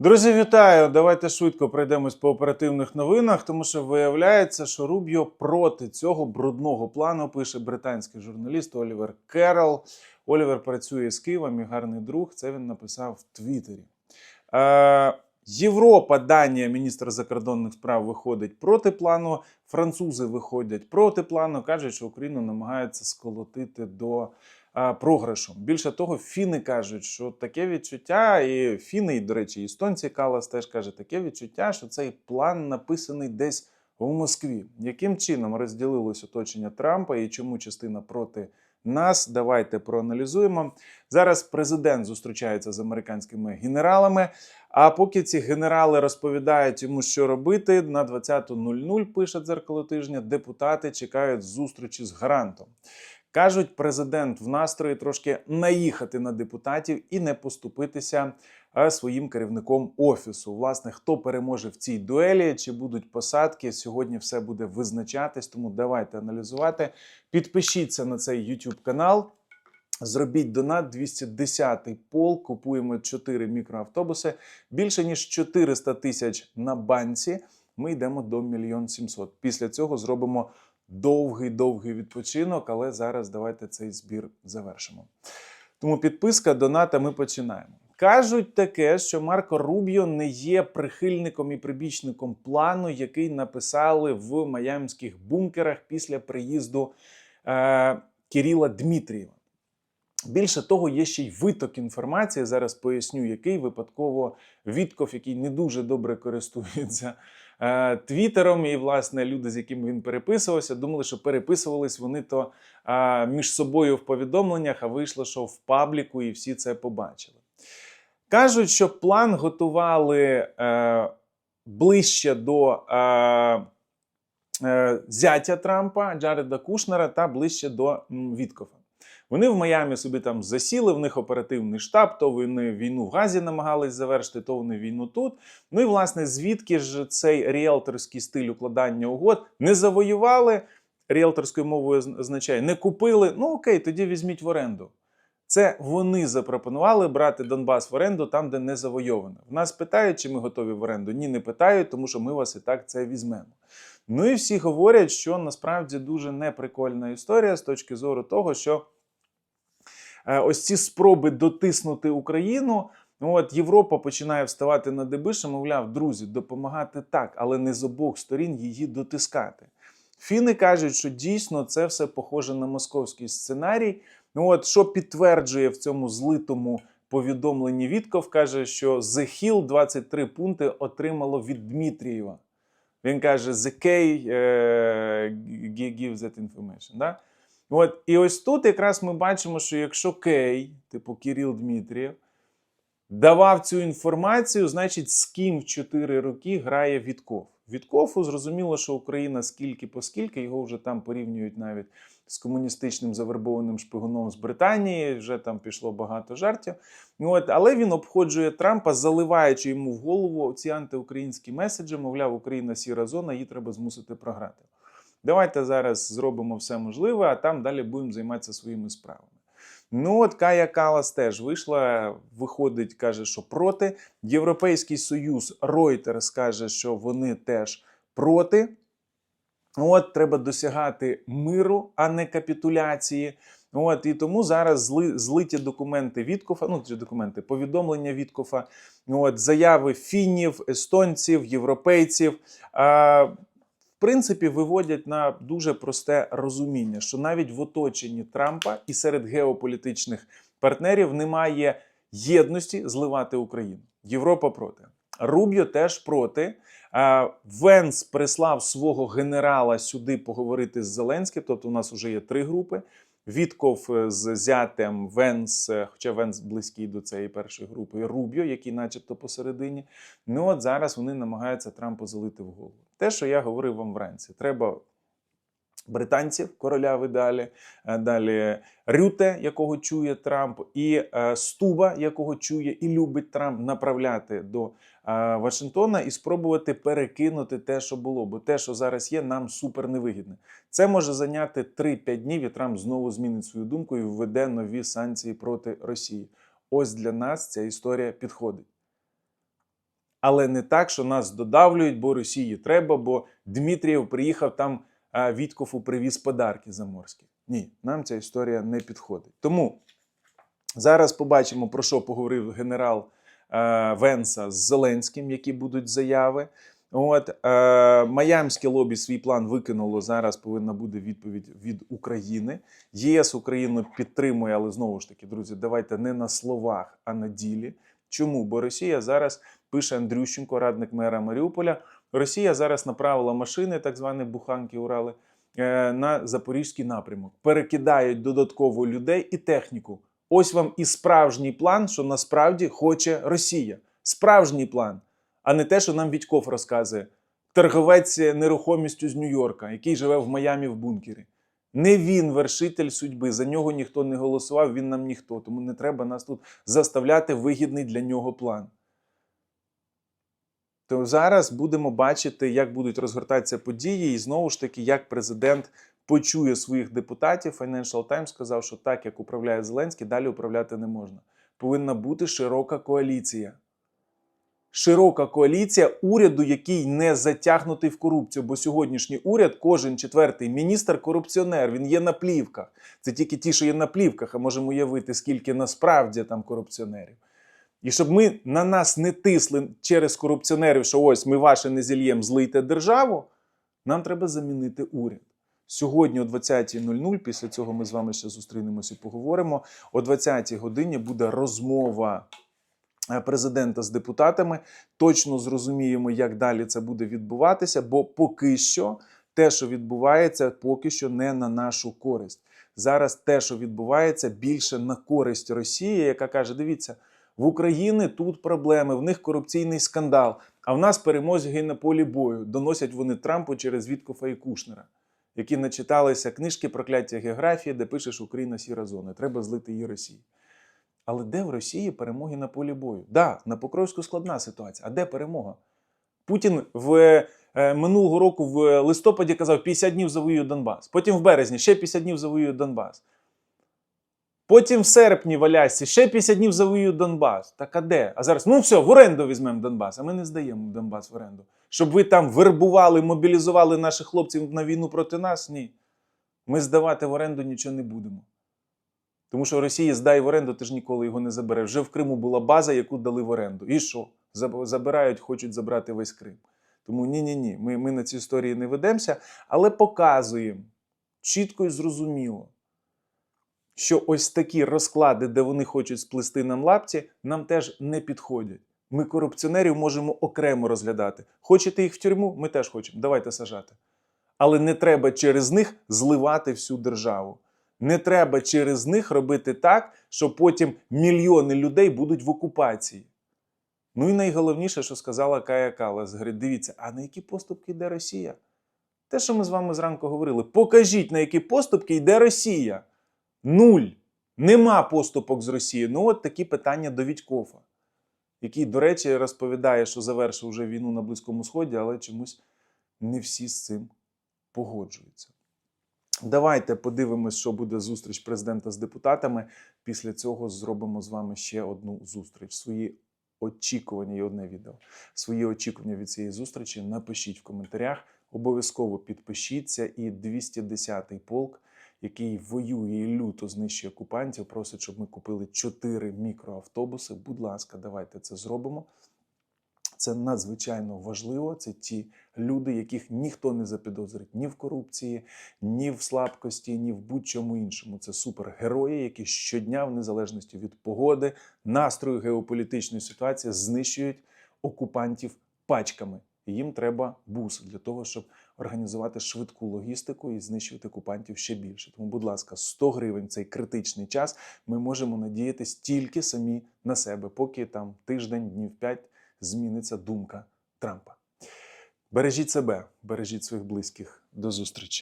Друзі, вітаю! Давайте швидко пройдемось по оперативних новинах, тому що виявляється, що Рубіо проти цього брудного плану пише британський журналіст Олівер Керрол. Олівер працює з Києва, мій гарний друг. Це він написав в Твіттері. Е, Європа, Данія, міністр закордонних справ, виходить проти плану. Французи виходять проти плану. кажуть, що Україну намагається сколотити до а, програшу. Більше того, фіни кажуть, що таке відчуття, і фіни, і, до речі, і естонці Калас теж каже, таке відчуття, що цей план написаний десь в Москві. Яким чином розділилось оточення Трампа і чому частина проти нас? Давайте проаналізуємо. Зараз президент зустрічається з американськими генералами. А поки ці генерали розповідають йому, що робити, на 20.00 пише дзеркало тижня, депутати чекають зустрічі з гарантом. Кажуть, президент в настрої трошки наїхати на депутатів і не поступитися е, своїм керівником офісу. Власне, хто переможе в цій дуелі, чи будуть посадки, сьогодні все буде визначатись. Тому давайте аналізувати. Підпишіться на цей YouTube канал. Зробіть донат 210-й пол. Купуємо 4 мікроавтобуси. Більше ніж 400 тисяч на банці. Ми йдемо до 1 700. Після цього зробимо довгий довгий відпочинок, але зараз давайте цей збір завершимо. Тому підписка, доната, ми починаємо. Кажуть таке, що Марко Рубіо не є прихильником і прибічником плану, який написали в майамських бункерах після приїзду е, Кирила Дмитрієва. Більше того, є ще й виток інформації. Зараз поясню, який випадково Вітков, який не дуже добре користується Твіттером, і власне люди, з якими він переписувався, думали, що переписувались вони то е, між собою в повідомленнях, а вийшло, що в пабліку, і всі це побачили. Кажуть, що план готували е, ближче до е, е, зятя Трампа Джареда Кушнера та ближче до Віткофа. Вони в Майамі собі там засіли, в них оперативний штаб, то вони війну в Газі намагались завершити, то вони війну тут. Ну і власне, звідки ж цей ріелторський стиль укладання угод не завоювали, ріелторською мовою означає не купили. Ну окей, тоді візьміть в оренду. Це вони запропонували брати Донбас в оренду там, де не завойовано. В нас питають, чи ми готові в оренду. Ні, не питають, тому що ми вас і так це візьмемо. Ну і всі говорять, що насправді дуже неприкольна історія з точки зору того, що ось ці спроби дотиснути Україну. ну От Європа починає вставати на деби, що, мовляв, друзі, допомагати так, але не з обох сторін її дотискати. Фіни кажуть, що дійсно це все похоже на московський сценарій. Ну от що підтверджує в цьому злитому повідомленні Вітков, каже, що The Hill 23 пункти отримало від Дмитрієва. Він каже: The K е, gi- gives that information. Да? От, і ось тут якраз ми бачимо, що якщо Кей, типу Кирил Дмитрієв, давав цю інформацію, значить, з ким в 4 роки грає Вітков. Віткову зрозуміло, що Україна скільки по скільки, його вже там порівнюють навіть з комуністичним завербованим шпигуном з Британії. Вже там пішло багато жартів. От, але він обходжує Трампа, заливаючи йому в голову ці антиукраїнські меседжі. Мовляв, Україна сіра зона, її треба змусити програти. Давайте зараз зробимо все можливе, а там далі будемо займатися своїми справами. Ну, от Кая Калас теж вийшла, виходить, каже, що проти. Європейський Союз Reuters каже, що вони теж проти. От треба досягати миру, а не капітуляції. От і тому зараз зли, злиті документи Віткофа, ну документи, повідомлення Віткофа, от заяви фінів, естонців, європейців. А, принципі, виводять на дуже просте розуміння, що навіть в оточенні Трампа і серед геополітичних партнерів немає єдності зливати Україну. Європа проти. Руб'йо теж проти. Венс прислав свого генерала сюди поговорити з Зеленським. Тобто, у нас вже є три групи. Вітков е, з зятем Венс, е, хоча Венс близький до цієї першої групи, і Рубіо, який, начебто, посередині. Ну от зараз вони намагаються Трампу залити в голову. Те, що я говорив вам вранці, треба британців, короля в ідеалі, е, далі Рюте, якого чує Трамп, і е, Стуба, якого чує і любить Трамп, направляти до е, Вашингтона і спробувати перекинути те, що було. Бо те, що зараз є, нам супер невигідне. Це може зайняти 3-5 днів, і Трамп знову змінить свою думку і введе нові санкції проти Росії. Ось для нас ця історія підходить. Але не так, що нас додавлюють, бо Росії треба, бо Дмитрієв приїхав там а Віткофу привіз подарки заморські. Ні, нам ця історія не підходить. Тому зараз побачимо, про що поговорив генерал е, Венса з Зеленським, які будуть заяви. От е, Майамське лобі свій план викинуло. Зараз повинна бути відповідь від України. ЄС Україну підтримує, але знову ж таки, друзі, давайте не на словах, а на ділі. Чому? Бо Росія зараз пише Андрющенко, радник мера Маріуполя. Росія зараз направила машини, так звані буханки Урали, е, на запорізький напрямок. Перекидають додатково людей і техніку. Ось вам і справжній план, що насправді хоче Росія. Справжній план, а не те, що нам Вітьков розказує. Торговець нерухомістю з Нью-Йорка, який живе в Майамі в бункері. Не він вершитель судьби. За нього ніхто не голосував, він нам ніхто. Тому не треба нас тут заставляти вигідний для нього план. То зараз будемо бачити, як будуть розгортатися події, і знову ж таки, як президент почує своїх депутатів. Financial Times сказав, що так, як управляє Зеленський, далі управляти не можна. Повинна бути широка коаліція. Широка коаліція уряду, який не затягнутий в корупцію. Бо сьогоднішній уряд, кожен четвертий міністр корупціонер. Він є на плівках. Це тільки ті, що є на плівках, а можемо уявити, скільки насправді там корупціонерів. І щоб ми на нас не тисли через корупціонерів, що ось ми ваше не зільєм, злийте державу, нам треба замінити уряд. Сьогодні о 20.00, після цього ми з вами ще зустрінемося і поговоримо. О 20-й годині буде розмова е, президента з депутатами. Точно зрозуміємо, як далі це буде відбуватися, бо поки що те, що відбувається, поки що не на нашу користь. Зараз те, що відбувається, більше на користь Росії, яка каже: дивіться. В Україні тут проблеми, в них корупційний скандал. А в нас переможці на полі бою. Доносять вони Трампу через Віткофа і Кушнера, які начиталися книжки прокляття географії, де пишеш Україна сіра зона. Треба злити її Росії. Але де в Росії перемоги на полі бою? Да, на Покровську складна ситуація. А де перемога? Путін в е, минулого року в листопаді казав 50 днів завоює Донбас. Потім в березні ще 50 днів завоює Донбас. Потім в серпні в Алясці ще 50 днів завоюють Донбас. Так а де? А зараз, ну все, в оренду візьмемо Донбас. А ми не здаємо Донбас в оренду. Щоб ви там вербували, мобілізували наших хлопців на війну проти нас? Ні. Ми здавати в оренду нічого не будемо. Тому що Росія здає в оренду, ти ж ніколи його не забере. Вже в Криму була база, яку дали в оренду. І що? Забирають, хочуть забрати весь Крим. Тому ні-ні ні, ми, ми на ці історії не ведемося, але показуємо чітко і зрозуміло що ось такі розклади, де вони хочуть сплести нам лапці, нам теж не підходять. Ми корупціонерів можемо окремо розглядати. Хочете їх в тюрму? Ми теж хочемо. Давайте сажати. Але не треба через них зливати всю державу. Не треба через них робити так, що потім мільйони людей будуть в окупації. Ну і найголовніше, що сказала Кая Калас, говорить, дивіться, а на які поступки йде Росія? Те, що ми з вами зранку говорили, покажіть, на які поступки йде Росія. Нуль. Нема поступок з Росії. Ну, от такі питання до Вітькофа, який, до речі, розповідає, що завершив вже війну на Близькому Сході, але чомусь не всі з цим погоджуються. Давайте подивимось, що буде зустріч президента з депутатами. Після цього зробимо з вами ще одну зустріч. Свої очікування і одне відео. Свої очікування від цієї зустрічі напишіть в коментарях. Обов'язково підпишіться. І 210-й полк який воює і люто знищує окупантів, просить, щоб ми купили 4 мікроавтобуси. Будь ласка, давайте це зробимо. Це надзвичайно важливо. Це ті люди, яких ніхто не запідозрить ні в корупції, ні в слабкості, ні в будь-чому іншому. Це супергерої, які щодня, в незалежності від погоди, настрою геополітичної ситуації, знищують окупантів пачками. І їм треба бус для того, щоб організувати швидку логістику і знищувати окупантів ще більше. Тому, будь ласка, 100 гривень цей критичний час. Ми можемо надіятись тільки самі на себе, поки там тиждень, днів 5 зміниться думка Трампа. Бережіть себе, бережіть своїх близьких. До зустрічі.